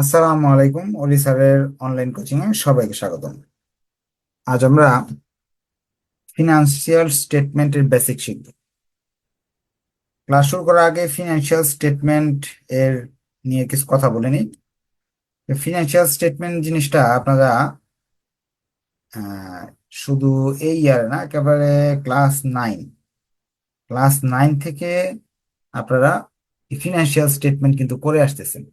আসসালামু আলাইকুম অলি স্যারের অনলাইন কোচিং এ সবাইকে স্বাগতম। আজ আমরা ফিনান্সিয়াল স্টেটমেন্টের বেসিক শিখব। ক্লাস শুরু করার আগে ফিনান্সিয়াল স্টেটমেন্ট এর নিয়ে কিছু কথা বলে নিই। ফিনান্সিয়াল স্টেটমেন্ট জিনিসটা আপনারা শুধু এই ইয়ারে না, একেবারে ক্লাস নাইন ক্লাস নাইন থেকে আপনারা ফিনান্সিয়াল স্টেটমেন্ট কিন্তু করে আসতেছেন।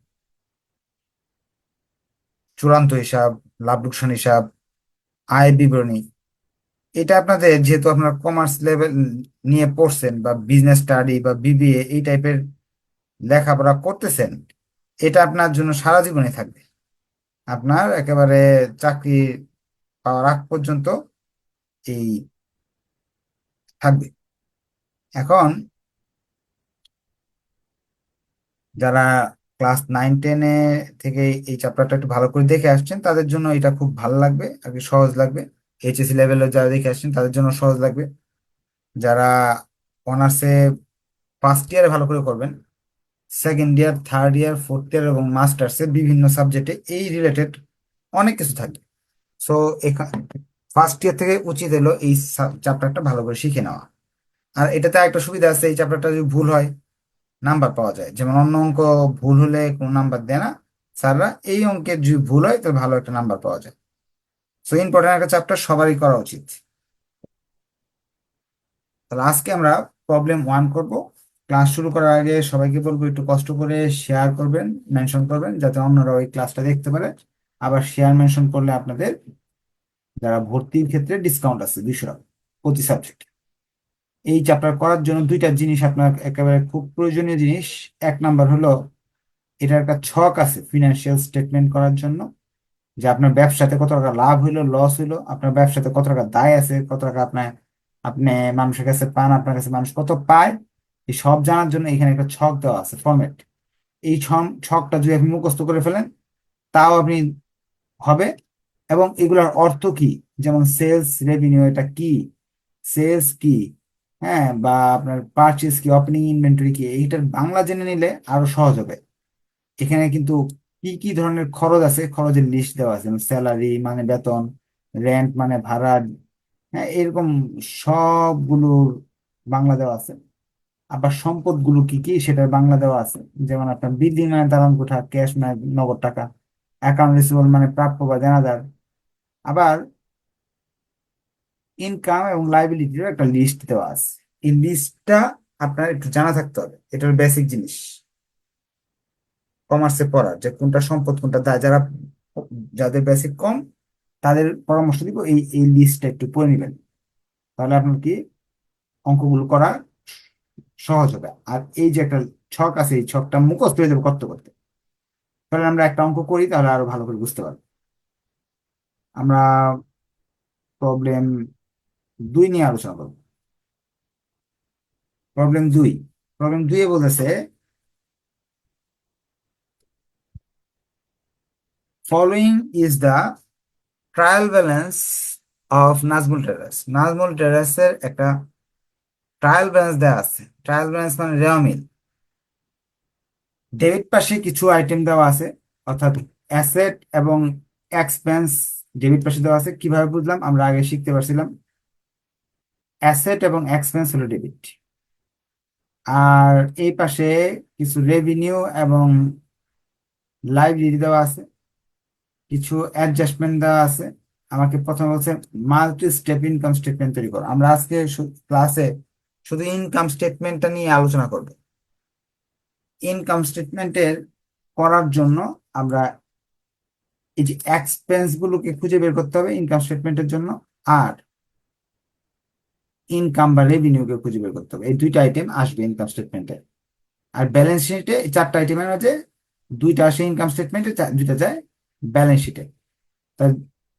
চূড়ান্ত হিসাব, লাভ লোকসান হিসাব, আয় বিবরণী। এটা আপনাদের যেহেতু আপনারা কমার্স লেভেল নিয়ে পড়ছেন বা বিজনেস স্টাডি বা বিবিএ এই টাইপের লেখাপড়া করতেছেন, এটা আপনার জন্য সারা জীবনে থাকবে। আপনার একেবারে চাকরি পাওয়ার আগ পর্যন্ত এই থাকবে। এখন যারা ক্লাস নাইন, টেনে থেকে এই চ্যাপ্টারটা একটু ভালো করে দেখে আসছেন, তাদের জন্য এটা খুব ভালো লাগবে, আর কি সহজ লাগবে। এইচএসসি লেভেলে যারা দেখে আসছেন, তাদের জন্য সহজ লাগবে। যারা অনার্সে ফার্স্ট ইয়ারে ভালো করে করবেন second year third year fourth year এবং মাস্টার্সে বিভিন্ন সাবজেক্টে এই রিলেটেড অনেক কিছু থাকবে সো এখানে ফার্স্ট ইয়ার থেকে উচিত হলো এই চ্যাপ্টারটা ভালো করে শিখে নেওয়া। আর এটাতে একটা সুবিধা আছে, এই চ্যাপ্টারটা যদি ভুল হয় নাম্বার পাওয়া যায়। যেমন অন্য অঙ্ক ভুল হলে কোনো নাম্বার দেয় না। স্যাররা এই অঙ্কের যদি ভুল হয়, তাহলে ভালো একটা নাম্বার পাওয়া যায়। সো ইম্পর্টেন্ট একটা চ্যাপ্টার সবারই করা উচিত। তাহলে আজকে আমরা প্রবলেম ওয়ান করব। ক্লাস শুরু করার আগে সবাইকে বলব, একটু কষ্ট করে শেয়ার করবেন মেনশন করবেন, যাতে অন্যরা ওই ক্লাসটা দেখতে পারে। আবার শেয়ার মেনশন করলে আপনাদের যারা ভর্তির ক্ষেত্রে ডিসকাউন্ট আছে, দুইশো টাকা প্রতি সাবজেক্ট এই চ্যাপ্টার করার জন্য দুইটা জিনিস আপনার একেবারে খুব প্রয়োজনীয় জিনিস। এক নাম্বার হলো, এটার একটা ছক আছে ফিনান্সিয়াল স্টেটমেন্ট করার জন্য, যে আপনার ব্যবসাতে কত টাকা লাভ হইল লস হইল, আপনার ব্যবসাতে কত টাকা দায় আছে, কত টাকা আপনার, আপনি মানুষের কাছে পান, আপনার কাছে মানুষ কত পায়, এই সব জানার জন্য এখানে একটা ছক দেওয়া আছে ফরম্যাট এই ছকটা যদি আপনি মুখস্থ করে ফেলেন, তাও আপনি হবে। এবং এগুলোর অর্থ কি? যেমন সেলস রেভিনিউ এটা কি? সেলস কি? হ্যাঁ বা আপনার পারচেজ কি ওপেনিং ইনভেন্টরি কি এইটার বাংলা জেনে নিলে আরও সহজ হবে। এখানে কিন্তু কি কি ধরনের খরচ আছে, খরচের লিস্ট দেওয়া আছে স্যালারি মানে বেতন রেন্ট মানে ভাড়া হ্যাঁ এরকম সবগুলোর বাংলা দেওয়া আছে। আবার সম্পদগুলো কি কি সেটার বাংলা দেওয়া আছে। যেমন আপনার বিল্ডিং মানে দালান কোঠা ক্যাশ মানে নগদ টাকা অ্যাকাউন্ট রিসিভেবল মানে প্রাপ্য বা দেনাদার। আবার ইনকাম এবং লাইবিলিটির একটা লিস্ট দেওয়া আছে। এই লিস্টটা আপনার একটু জানা থাকতে হবে। এটার বেসিক জিনিস। কমার্সে পড়ার যে কোনটা সম্পদ, কোনটা দায়। যারা, যাদের বেসিক কম, তাদের পরামর্শ দিব। এই এই লিস্টটা একটু পড়ে নেবেন। তাহলে আপনার কি অঙ্কগুলো করা সহজ হবে। আর এই যে একটা ছক আছে, এই ছকটা মুখস্থ হয়ে যাবে করতে করতে। তাহলে আমরা একটা অঙ্ক করি, তাহলে আরও ভালো করে বুঝতে পারব। আমরা প্রবলেম দুই নিয়ে আলোচনা করব। প্রবলেম দুই। প্রবলেম দুইয়ে বলেছে following is the trial balance of Nazmul terrace Nazmul টেরাসের একটা ট্রায়াল ব্যালেন্স দেওয়া আছে। ট্রায়াল ব্যালেন্স মানে রেওয়ামিল ডেবিট পাশে কিছু আইটেম দেওয়া আছে, অর্থাৎ অ্যাসেট এবং এক্সপেন্স ডেবিট পাশে দেওয়া আছে। কীভাবে বুঝলাম? আমরা আগে শিখতে পারছিলাম। অ্যাসেট এবং এক্সপেন্স হলো ডেবিট আর এই পাশে কিছু রেভিনিউ এবং লাইব্রেরি দেওয়া আছে, কিছু অ্যাডজাস্টমেন্ট দেওয়া আছে। আমাকে প্রথমে বলছে মাল্টি স্টেপ ইনকাম স্টেটমেন্ট তৈরি করো। আমরা আজকে ক্লাসে শুধু ইনকাম স্টেটমেন্টটা নিয়ে আলোচনা করব। ইনকাম স্টেটমেন্টের করার জন্য আমরা এই যে এক্সপেন্স গুলোকে খুঁজে বের করতে হবে ইনকাম স্টেটমেন্টের জন্য। আর ইনকাম বা রেভিনিউকে খুঁজে বের করতে হবে। এই দুইটা আইটেম আসবে ইনকাম স্টেটমেন্টে আর ব্যালেন্স শিটে চারটা আইটেমের মাঝে দুইটা আসে ইনকাম স্টেটমেন্টে দুইটা যায় ব্যালেন্স শিটে তা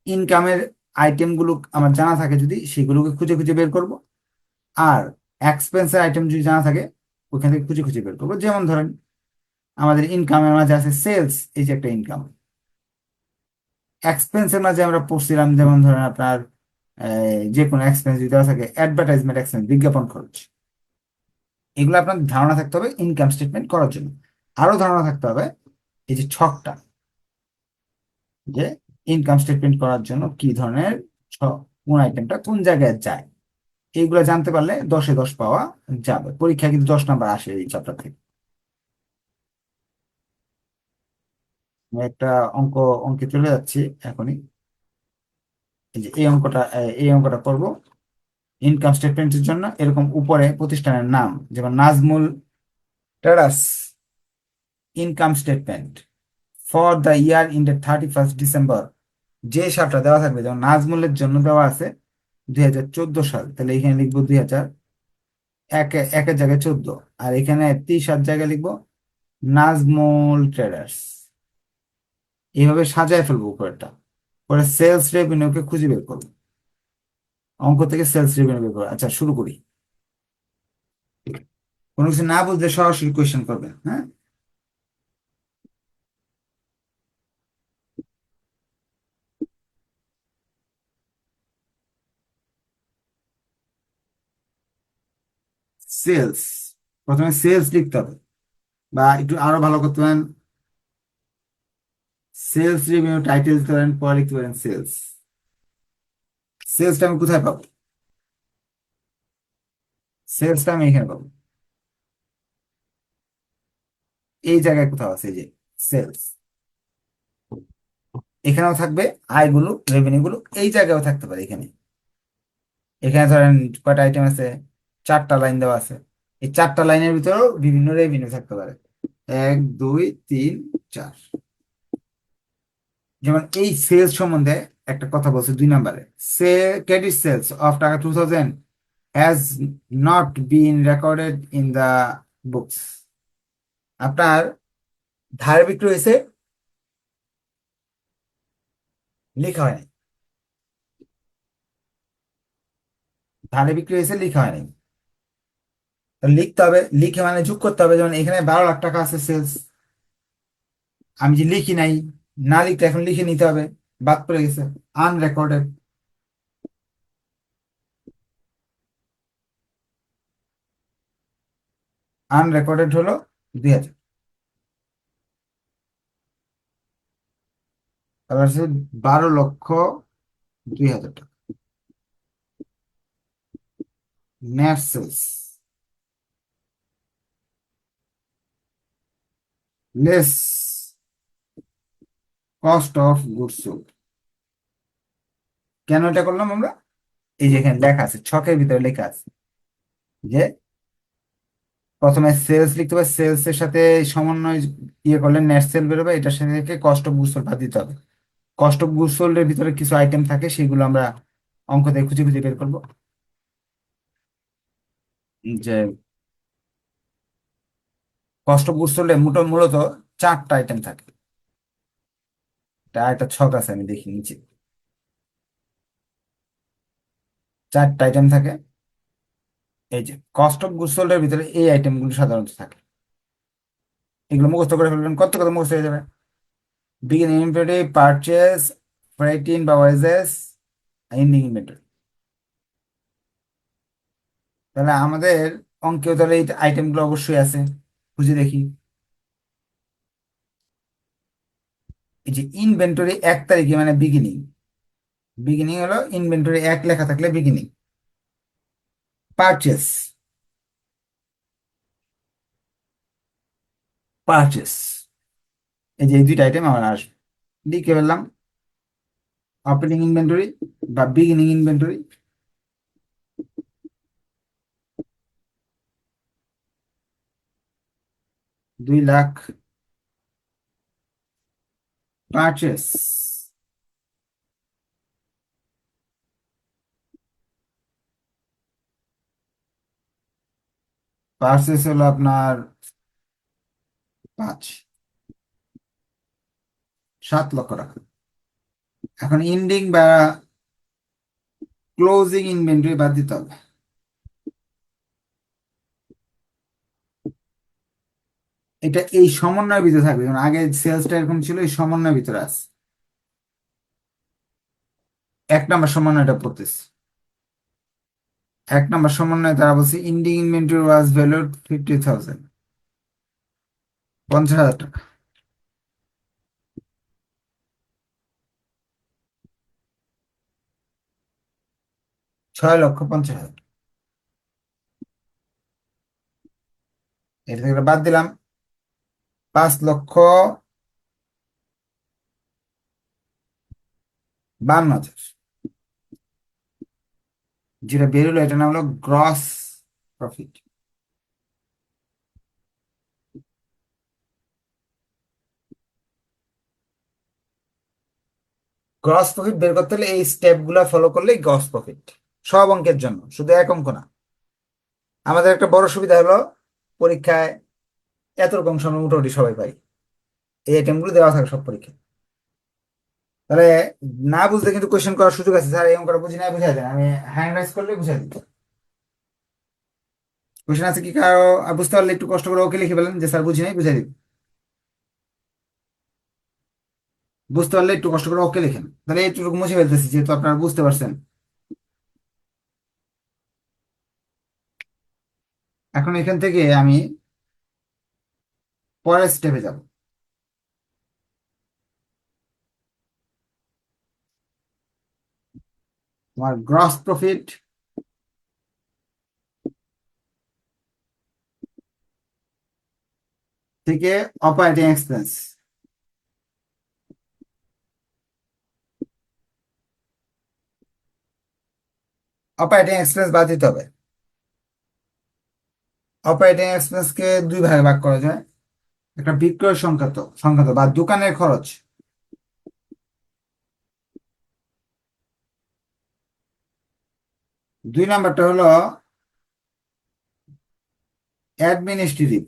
ইনকামের আইটেমগুলো আমার জানা থাকে যদি, সেগুলোকে খুঁজে খুঁজে বের করব। আর এক্সপেন্সের আইটেম যদি জানা থাকে ওইখান থেকে খুঁজে খুঁজে বের করব। যেমন ধরেন, আমাদের ইনকামের মাঝে আছে সেলস এই যে একটা ইনকাম এক্সপেন্সের মাঝে আমরা পড়ছিলাম, যেমন ধরেন আপনার যে কোনো এক্সপেন্স যদি দেওয়া থাকে অ্যাডভার্টাইজমেন্ট এক্সপেন্স বিজ্ঞাপন খরচ, এগুলো আপনার ধারণা থাকতে হবে ইনকাম স্টেটমেন্ট করার জন্য। আরও ধারণা থাকতে হবে এই যে ছকটা, যে ইনকাম স্টেটমেন্ট করার জন্য কি ধরনের কোন আইটেমটা কোন জায়গায় যায় এইগুলো জানতে পারলে দশে দশ পাওয়া যাবে। পরীক্ষায় কিন্তু দশ নাম্বার আসে এই চ্যাপ্টার থেকে। একটা অঙ্ক, অঙ্কে চলে যাচ্ছি এখনই। যে এই অঙ্কটা এই অঙ্কটা করব। ইনকাম স্টেটমেন্টের জন্য এরকম উপরে প্রতিষ্ঠানের নাম, যেমন Nazmul terrace income statement for the year in the thirty first December যে সালটা দেওয়া থাকবে, যেমন নাজমুলের জন্য দেওয়া আছে দুই হাজার চোদ্দ সাল, তাহলে এখানে লিখব দুই হাজার এক, একের জায়গায় চোদ্দ। আর এখানে তিরিশ হাত জায়গায় লিখব নাজমুল ট্রেডার্স এইভাবে সাজায় ফেলব উপরেরটা। পরে সেলস রেভিনিউকে খুঁজে বের করব। অঙ্ক থেকে সেলস রেভিনিউ বের করব। আচ্ছা শুরু করি। কোনো কিছু না বুঝলে সরাসরি কোয়েশ্চেন করবে হ্যাঁ? সেলস প্রথমে সেলস লিখতে হবে, বা একটু আরও ভালো করতে পারেন। সেলস রেভিনিউ টাইটেল পারেন পরে লিখতে পারেন সেলস সেলসটা আমি কোথায় পাবো? সেলসটা আমি এখানে পাবো। এই জায়গায় কোথাও আছে যে সেলস এখানেও থাকবে আয়গুলো রেভিনিউ গুলো এই জায়গায়ও থাকতে পারে এখানে। এখানে ধরেন কয়টা আইটেম আছে? চারটা লাইন দেওয়া আছে। এই চারটা লাইনের ভিতরেও বিভিন্ন রেভিনিউ থাকতে পারে। এক, দুই, তিন, চার। যেমন এই সেলস সম্বন্ধে একটা কথা বলছে দুই নম্বরে। সে credit sales of taka two thousand has not been recorded in the books আপনার ধার বিক্রি হয়েছে, লেখা হয়নি। ধারে বিক্রি হয়েছে, লেখা হয়নি। লিখতে হবে, লিখে মানে যোগ করতে হবে। যেমন এখানে বারো লাখ টাকা আছে সেলস আমি যে লিখি নাই না লিখতে এখন লিখে নিতে হবে, বাদ পড়ে গেছে আনরেকর্ডেড আনরেকর্ডেড হলো দুই হাজার। বারো লক্ষ দুই হাজার টাকা। Less cost of goods sold কেন এটা করলাম আমরা? এই যে এখানে লেখা আছে, ছকের ভিতরে লেখা আছে যে প্রথমে সেলস লিখতে হবে সেলস এর সাথে সমন্বয় ইয়ে করলে নেট সেল বেরোবে, এটার সাথে থেকে কস্ট অফ গুডস সোল্ড দিতে হবে। কস্ট অফ গুডস সোল্ড এর ভিতরে কিছু আইটেম থাকে, সেগুলো আমরা অঙ্ক দিয়ে খুঁজে খুঁজে বের করব। যে অফ গুডস সোল্ড মূলত চারটা আইটেম থাকে। একটা ছক আছে, আমি দেখি নিচে। চারটা আইটেম থাকে। এই যে কস্ট অফ গুডস ভিতরে এই আইটেমগুলো সাধারণত থাকে। এগুলো মুখস্থ করে ফেলবেন, কত কত মুখস্থ হয়ে যাবে? বিগিনিং ইনভেন্টরি পারচেস ফ্রাইটিন বা ওয়েজেস এন্ডিং ইনভেন্টরি তাহলে আমাদের অঙ্কেও তাহলে এই আইটেমগুলো অবশ্যই আছে। খুঁজে দেখি। এই যে ইনভেন্টরি এক তারিখে মানে বিগিনিং বিগিনিং হলো ইনভেন্টরি এক লেখা থাকলে বিগিনিং পারচেস পারচেস এই যে এই দুইটা আইটেম আমার আসবে। লিখে ফেললাম। ওপেনিং ইনভেন্টরি বা বিগিনিং ইনভেন্টরি দুই লাখ পারচেস পারচেস হলো আপনার পাঁচ। সাত লক্ষ টাকা। এখন ইন্ডিং বা ক্লোজিং ইনভেন্টরি বাদ দিতে হবে। এটা এই সমন্বয়ের ভিতরে থাকবে। যেমন আগে সেলসটা এরকম ছিল, এই সমন্বয়ের ভিতরে আছে। এক নাম্বার সমন্বয়টা পড়তেছি। এক নাম্বার সমন্বয়ে তারা বলছে ending inventory was valued fifty thousand পঞ্চাশ হাজার টাকা। ছয় লক্ষ পঞ্চাশ হাজার। এটা থেকে বাদ দিলাম। পাঁচ লক্ষ বান্ন হাজার। যেটা বেরোলো এটা নাম হলো গ্রস প্রফিট গ্রস প্রফিট বের করতে হলে এই স্টেপগুলা ফলো করলেই গ্রস প্রফিট সব অঙ্কের জন্য, শুধু এক অঙ্ক না। আমাদের একটা বড় সুবিধা হলো, পরীক্ষায় এত রকম সময় মোটামুটি সবাই পাই এই আইটেমগুলো দেওয়া থাকে সব পরীক্ষা তাহলে না বুঝতে কিন্তু কোয়েশ্চেন করার সুযোগ আছে। স্যার, এই অঙ্কটা বুঝি না বুঝাই দেন। আমি হ্যান্ড রাইজ করলে বুঝাই দিই। কোয়েশ্চেন আছে কি কারও? বুঝতে পারলে একটু কষ্ট করে ওকে লিখে ফেলেন। যে স্যার বুঝি নাই, বুঝাই দিই। বুঝতে পারলে একটু কষ্ট করে ওকে লিখেন। তাহলে একটু মুছে ফেলতেছি, যেহেতু আপনারা বুঝতে পারছেন। এখন এখান থেকে আমি পরের স্টেপে যাব। তোমার গ্রস প্রফিট থেকে অপারেটিং এক্সপেন্স অপারেটিং এক্সপেন্স বাদ দিতে হবে। অপারেটিং এক্সপেন্সকে দুই ভাগে ভাগ করা যায়। একটা বিক্রয় সংক্রান্ত সংক্রান্ত বা দোকানের খরচ। দুই নাম্বারটা হলো অ্যাডমিনিস্ট্রেটিভ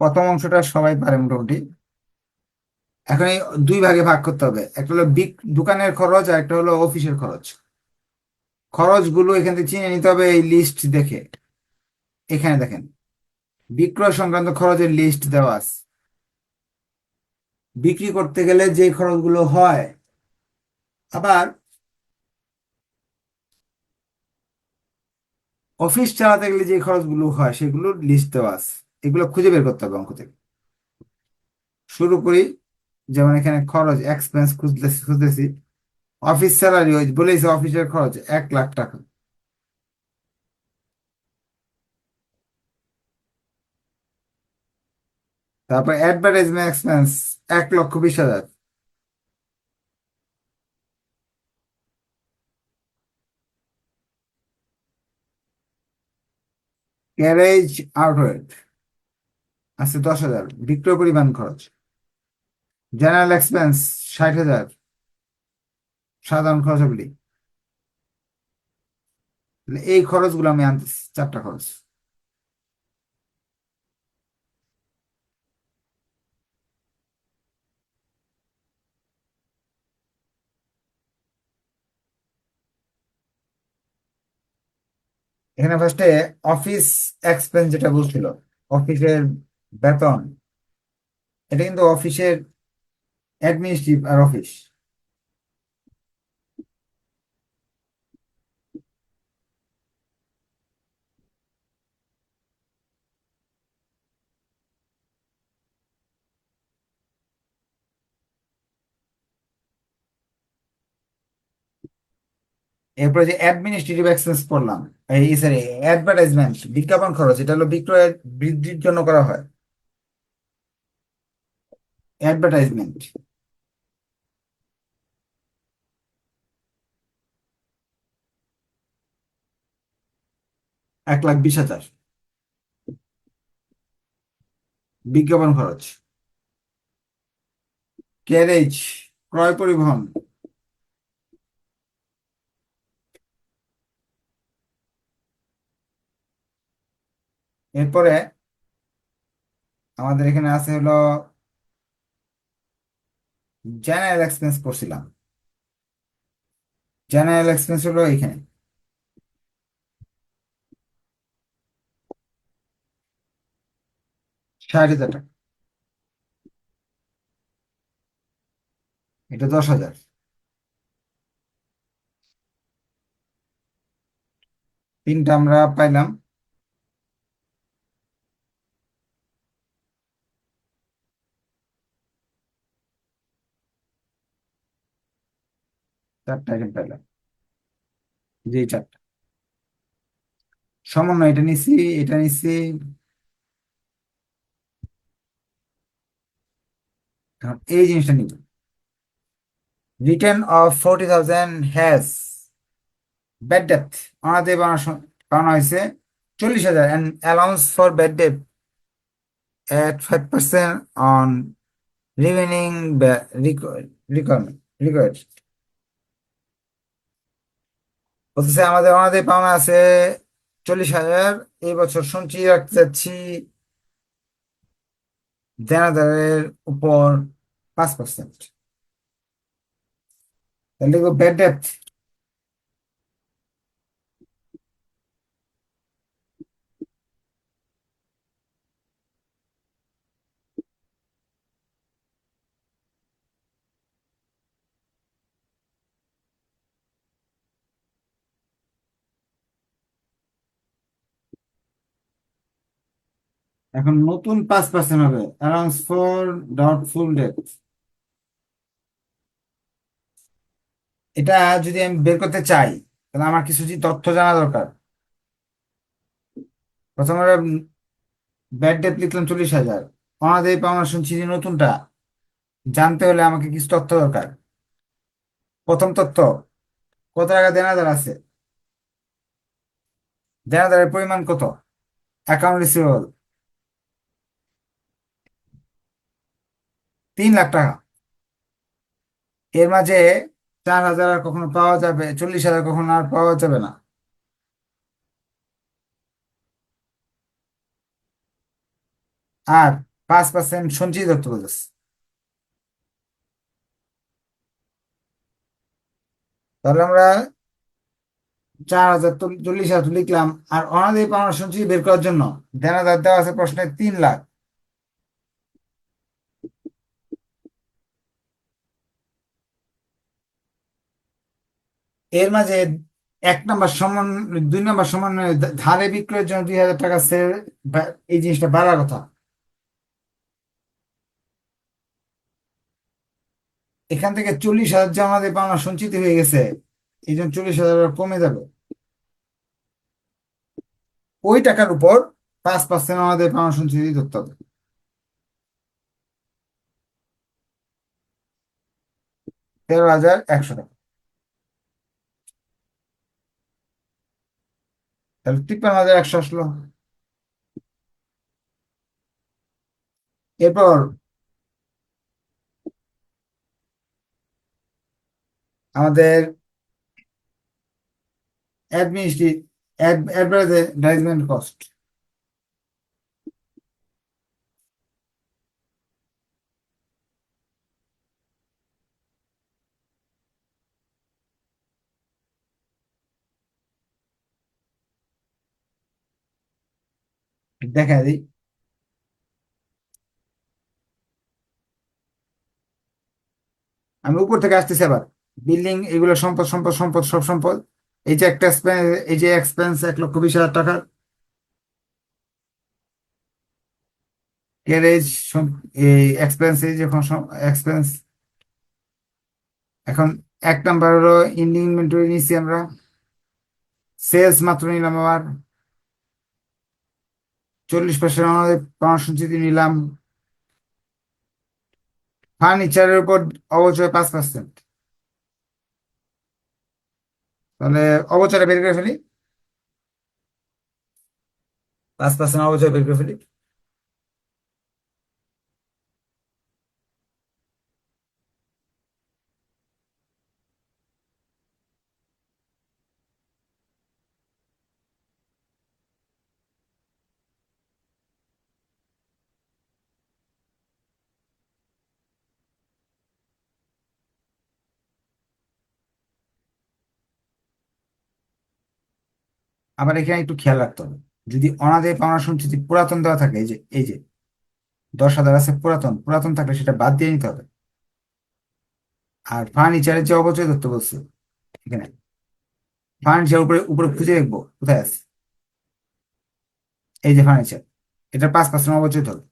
প্রথম অংশটা সবাই পারে মোটামুটি এখন এই দুই ভাগে ভাগ করতে হবে। একটা হলো বিক, দোকানের খরচ আর একটা হলো অফিসের খরচ। খরচগুলো এখান থেকে চিনে নিতে হবে এই লিস্ট দেখে। এখানে দেখেন, বিক্রয় সংক্রান্ত খরচের লিস্ট দেওয়া আছে। বিক্রি করতে গেলে যে খরচগুলো হয়, আবার অফিস চালাতে গেলে যে খরচগুলো হয়, সেগুলোর লিস্ট দেওয়া আছে। এগুলো খুঁজে বের করতে হবে অঙ্ক থেকে। শুরু করি। যেমন এখানে খরচ এক্সপেন্স খুঁজতেছি খুঁজতেছি। অফিস স্যালারি ওই বলেছি অফিসের খরচ এক লাখ টাকা। তারপর অ্যাডভার্টাইজমেন্ট এক্সপেন্স এক লক্ষ বিশ হাজার। ক্যারেজ আউটওয়েট আছে দশ হাজার, বিক্রয় পরিমাণ খরচ। জেনারেল এক্সপেন্স ষাট হাজার। সাধারণ খরচাবলী এই খরচগুলো আমি আনতেছি, চারটা খরচ। এখানে ফার্স্টে অফিস এক্সপেন্স যেটা বলছিল অফিসের বেতন। এটা কিন্তু অফিসের অ্যাডমিনিস্ট্রেটিভ আর অফিস এরপরে যে অ্যাডমিনিস্ট্রেটিভ এক্সপেন্স পড়লাম, এই সরি অ্যাডভার্টাইজমেন্ট বিজ্ঞাপন খরচ, এটা হলো বিক্রয় বৃদ্ধির জন্য করা হয়। অ্যাডভার্টাইজমেন্ট এক লাখ বিশ হাজার। বিজ্ঞাপন খরচ। ক্যারেজ, ক্রয় পরিবহন। এরপরে আমাদের এখানে আছে হলো জেনারেল এক্সপেন্স করছিলাম জেনারেল এক্সপেন্স হলো এখানে ষাট হাজার টাকা। এটা দশ হাজার। তিনটা আমরা পাইলাম। চারটা আইটেম পাইলাম। জি চারটা। সমন্বয়, এটা নিছি এটা নিছি এই জিনিসটা নিব return of forty thousand has bad depth ওনাদের পাওনা হয়েছে চল্লিশ হাজার। And allowance for bad debt at 5% on remaining ba- requ- required বলতেছে আমাদের ওনাদের পাওনা আছে চল্লিশ হাজার। এই বছর সঞ্চয় রাখতে যাচ্ছি দেনাদারের উপর পাঁচ পার্সেন্ট লিখব ব্যাড ডেপ্থ এখন নতুন পাঁচ পার্সেন্ট হবে। অ্যালাউন্স ফর ডাউটফুল ডেপ্থ এটা যদি আমি বের করতে চাই, তাহলে আমার কিছু তথ্য জানা দরকার। প্রথমে ব্যাড ডেপ লিখলাম চল্লিশ হাজার। ওনাদের পাওনা শুনছি নতুনটা। জানতে হলে আমাকে কিছু তথ্য দরকার। প্রথম তথ্য, কত টাকা দেনাদার আছে? দেনাদারের পরিমাণ কত? অ্যাকাউন্ট রিসিভেবল তিন লাখ টাকা। এর মাঝে চার হাজার আর কখনো পাওয়া যাবে, চল্লিশ হাজার কখনো আর পাওয়া যাবে না। আর পাঁচ পার্সেন্ট সঞ্চয় ধরতে বলেছে তাহলে আমরা চার হাজার চল্লিশ হাজার লিখলাম, আর অনাদায়ী পাওনা সঞ্চয় বের করার জন্য দেনাদার দেওয়া আছে প্রশ্নে তিন লাখ। এর মাঝে এক নম্বর সমান, দুই নাম্বার সমান ধারে বিক্রয়ের জন্য দুই হাজার টাকা সে এই জিনিসটা বাড়ার কথা। এখান থেকে চল্লিশ হাজার যে আমাদের পাওনা সঞ্চিত হয়ে গেছে। এই জন্য চল্লিশ হাজার কমে যাবে। ওই টাকার উপর পাঁচ পার্সেন্ট আমাদের পাওনা সঞ্চিত ধরতে হবে। তেরো হাজার একশো টাকা। তাহলে তিপ্পান্ন হাজার একশো আসলো। এরপর আমাদের অ্যাডভার্টাইজমেন্ট কস্ট দেখা দিই। আমি উপর থেকে আসতেছি আবার। বিল্ডিং, এগুলো সম্পদ সম্পদ সম্পদ, সব সম্পদ। এই যে একটা এই যে এক্সপেন্স এক লক্ষ বিশ হাজার টাকার গ্যারেজ এক্সপেন্স এই যখন এক্সপেন্স এখন এক নাম্বার হলো ইন্ডিং ইনভেন্টরি নিচ্ছি আমরা। সেলস মাত্র নিলাম আবার। চল্লিশ পার্সেন্ট আমাদের পাওনা সঞ্চিতি নিলাম ফার্নিচারের উপর অবচয় পাঁচ পার্সেন্ট। তাহলে অবচয়টা বের করে ফেলি। পাঁচ পার্সেন্ট অবচয় বের করে ফেলি। আবার এখানে একটু খেয়াল রাখতে হবে। যদি অনাদায়ী পাওনা সঞ্চিতি পুরাতন দেওয়া থাকে, এই যে এই যে, দশ হাজার আছে পুরাতন পুরাতন থাকলে সেটা বাদ দিয়ে নিতে হবে। আর ফার্নিচারের যে অবচয় ধরতে বলছে, এখানে ফার্নিচার উপরে উপরে খুঁজে দেখব, কোথায় আছে? এই যে ফার্নিচার এটা পাঁচ পার্সেন্ট অবচয় হবে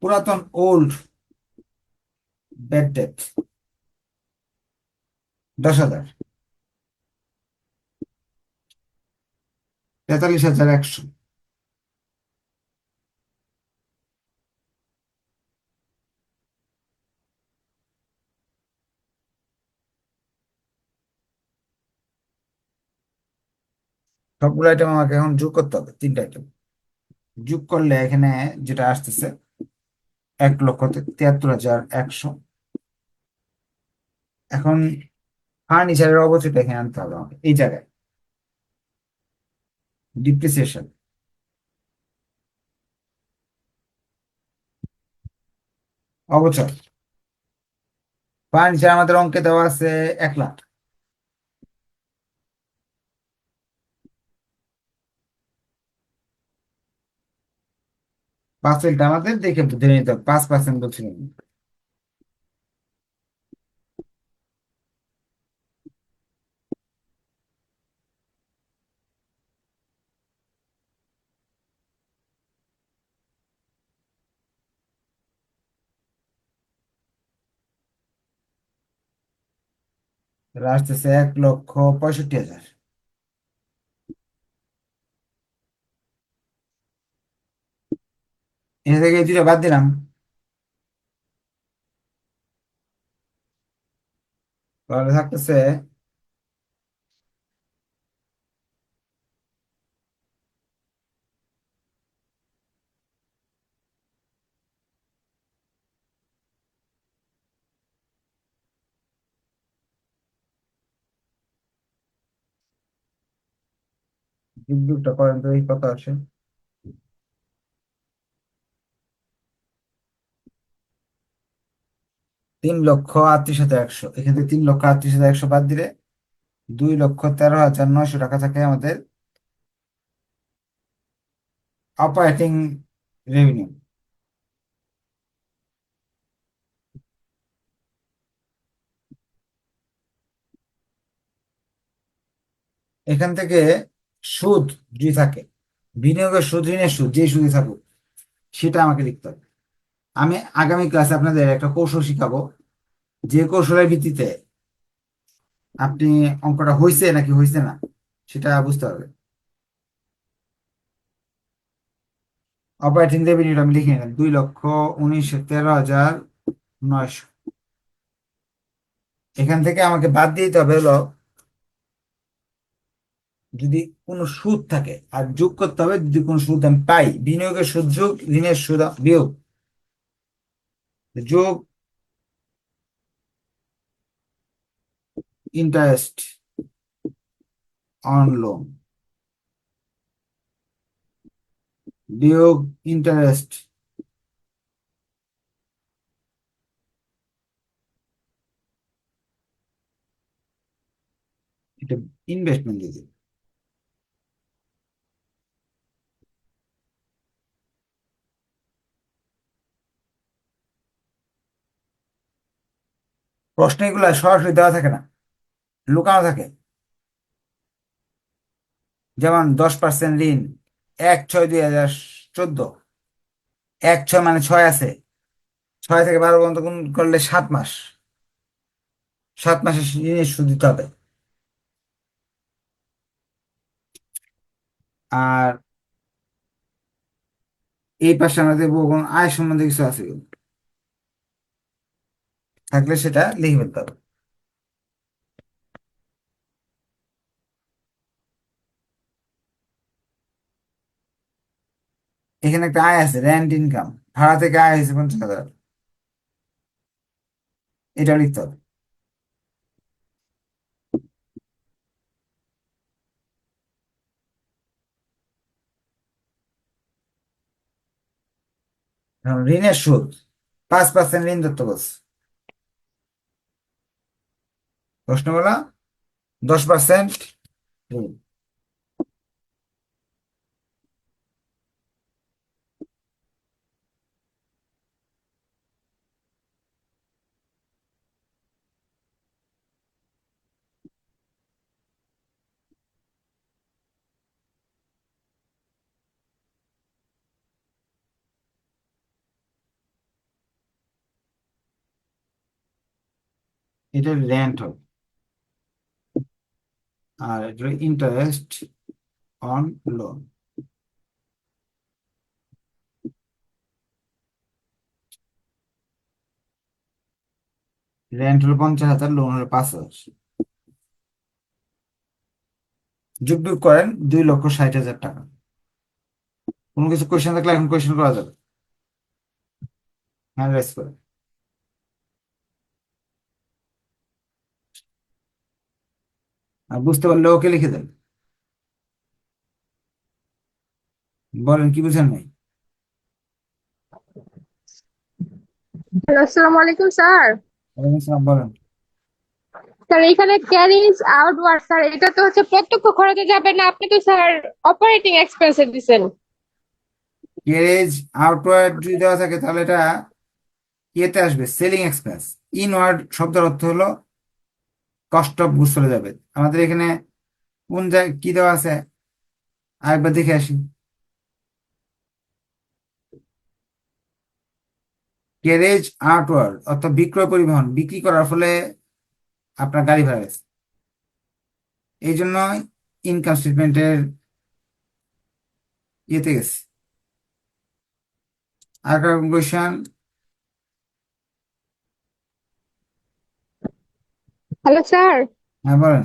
পুরাতন ওল্ড ব্যাড ডেট দশ হাজার। তেতাল্লিশ হাজার একশো। সবগুলো আইটেম আমাকে এখন যোগ করতে হবে, তিনটা আইটেম যোগ করলে এখানে যেটা আসতেছে, এক লক্ষ তিয়াত্তর হাজার একশো। এখন ফার্নিচারের অবচয়টা এখানে আনতে হবে আমাকে, এই জায়গায়। ডিপ্রিসিয়েশন অবচয় ফার্নিচার আমাদের অঙ্কে দেওয়া আছে এক লাখ। পার্সেন্টটা আমাদের দেখে বুঝে নিতে হবে, পাঁচ পার্সেন্ট বলছিলেন আসতেছে এক লক্ষ পঁয়ষট্টি হাজার। এখান থেকে দুটো বাদ দিলাম। তাহলে থাকতেছে যুগটা করেন তো এই কত আসে তিন লক্ষ আটত্রিশ হাজার একশো। এখান তিন লক্ষ আটত্রিশ হাজার একশো বাদ দিলে দুই লক্ষ তেরো হাজার নয়শো টাকা থাকে আমাদের অপারেটিং রেভিনিউ এখান থেকে সুদ যদি থাকে, বিনিয়োগের সুদ ঋণের সুদ, যে সুদে থাকুক, সেটা আমাকে লিখতে হবে। আমি আগামী ক্লাসে আপনাদের একটা কৌশল শিখাবো। যে কৌশলের ভিত্তিতে আপনি অঙ্কটা হয়েছে নাকি হয়েছে না, সেটা বুঝতে হবে। অপারেটিং রেভিনিউটা আমি লিখে নিলাম, দুই লক্ষ উনিশ তেরো হাজার নয়শো। এখান থেকে আমাকে বাদ দিতে হবে হলো যদি কোনো সুদ থাকে, আর যোগ করতে হবে যদি কোনো সুদ আমি পাই, বিনিয়োগের সুদ যোগ, ঋণের সুদ বিয়োগ। যোগ ইন্টারেস্ট অন লোন বিয়োগ ইন্টারেস্ট এটা ইনভেস্টমেন্ট দিয়ে দিই। প্রশ্ন এগুলো সরাসরি দেওয়া থাকে না, লুকানো থাকে যেমন দশ পার্সেন্ট ঋণ, এক ছয় দুই হাজার চোদ্দ, এক ছয় মানে ছয় আছে, ছয় থেকে বারো পর্যন্ত গুণ করলে সাত মাস, সাত মাসে ঋণের সুদ দিতে হবে আর এই পাশে কোন আয় সম্বন্ধে কিছু আছে? থাকলে সেটা লিখে ফেলতে হবে এখানে একটা আয় আছে রেন্ট ইনকাম ভাড়া থেকে আয় হয়েছে পঞ্চাশ হাজার এটা লিখতে হবে। ঋণের সুদ, পাঁচ পার্সেন্ট ঋণ ধরতে বলছে প্রশ্নগুলা দশ পার্সেন্ট ভুল এটা ল্যান্ড হবে আর এটা ইন্টারেস্ট অন লোন রেন্ট হলো পঞ্চাশ হাজার লোন হলো পাঁচ হাজার। যোগ বিয়োগ করেন দুই লক্ষ ষাট হাজার টাকা। কোনো কিছু কোয়েশ্চেন থাকলে এখন কোয়েশ্চেন করা যাবে। হ্যান্ড রাইজ করে আর বুঝতে পারলে ওকে লিখে দেন। বলেন কি বুঝেন নাই আসসালামু আলাইকুম স্যার। আসসালাম, বলেন। স্যার এখানে ক্যারিজ আউটওয়ার্ড স্যার এটা তো হচ্ছে প্রত্যক্ষ খরচে যাবে না আপনি তো স্যার অপারেটিং এক্সপেন্সে দিছেন। গ্যারেজ আউটওয়ার্ড যদি দেওয়া থাকে তাহলে এটা ইয়েতে আসবে সেলিং এক্সপেন্স ইনওয়ার্ড শব্দের অর্থ হলো কস্ট অফ চলে যাবে। আমাদের এখানে কোন জায়গায় কি দেওয়া আছে? আরেকবার দেখে আসি। গ্যারেজ আউটওয়ার্ড অর্থাৎ বিক্রয় পরিবহন, বিক্রি করার ফলে আপনার গাড়ি ভাড়া গেছে। এই জন্য ইনকাম স্টেটমেন্টের ইয়েতে গেছে। আর হ্যালো স্যার হ্যাঁ বলেন।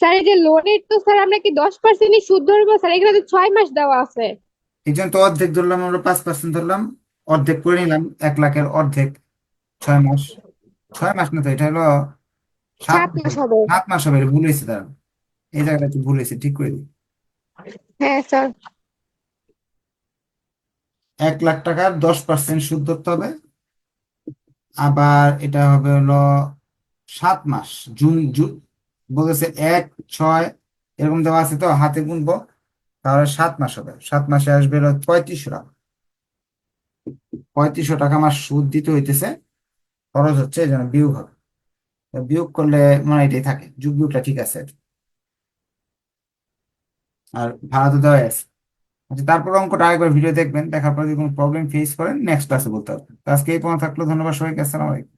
স্যার এই যে লোনের তো স্যার আমরা কি দশ পার্সেন্টই সুদ ধরবো? স্যার এখানে তো ছয় মাস দেওয়া আছে। এই জন্য তো অর্ধেক ধরলাম আমরা পাঁচ পার্সেন্ট ধরলাম। অর্ধেক করে নিলাম এক লাখের অর্ধেক। ছয় মাস। ছয় মাস না তো এটা হলো সাত সাত মাস হবে। সাত মাস হবে ভুল হয়েছে তার এই জায়গাটা একটু ভুল হয়েছে ঠিক করে দিই। হ্যাঁ স্যার এক লাখ টাকার দশ পার্সেন্ট সুদ ধরতে হবে। আবার এটা হবে হলো সাত মাস, জুন জুন বলেছে এক, ছয়, এরকম দেওয়া আছে তো, হাতে গুনবো, তাহলে সাত মাস হবে। সাত মাসে আসবে পঁয়ত্রিশশো টাকা। পঁয়ত্রিশশো টাকা আমার সুদ দিতে হইতেছে, খরচ হচ্ছে জন্য বিয়োগ হবে। বিয়োগ করলে মানে এটাই থাকে, যুগ বিয়োগটা ঠিক আছে। আর ভাড়া তো দেওয়া আছে। আচ্ছা তারপর অঙ্কটা আরেকবার ভিডিও দেখবেন, দেখার পর যদি কোনো প্রবলেম ফেস করেন নেক্সট ক্লাসে বলতে হবে। আজকে এই পর্যন্ত থাকল, ধন্যবাদ সবাইকে, আসসালামু আলাইকুম।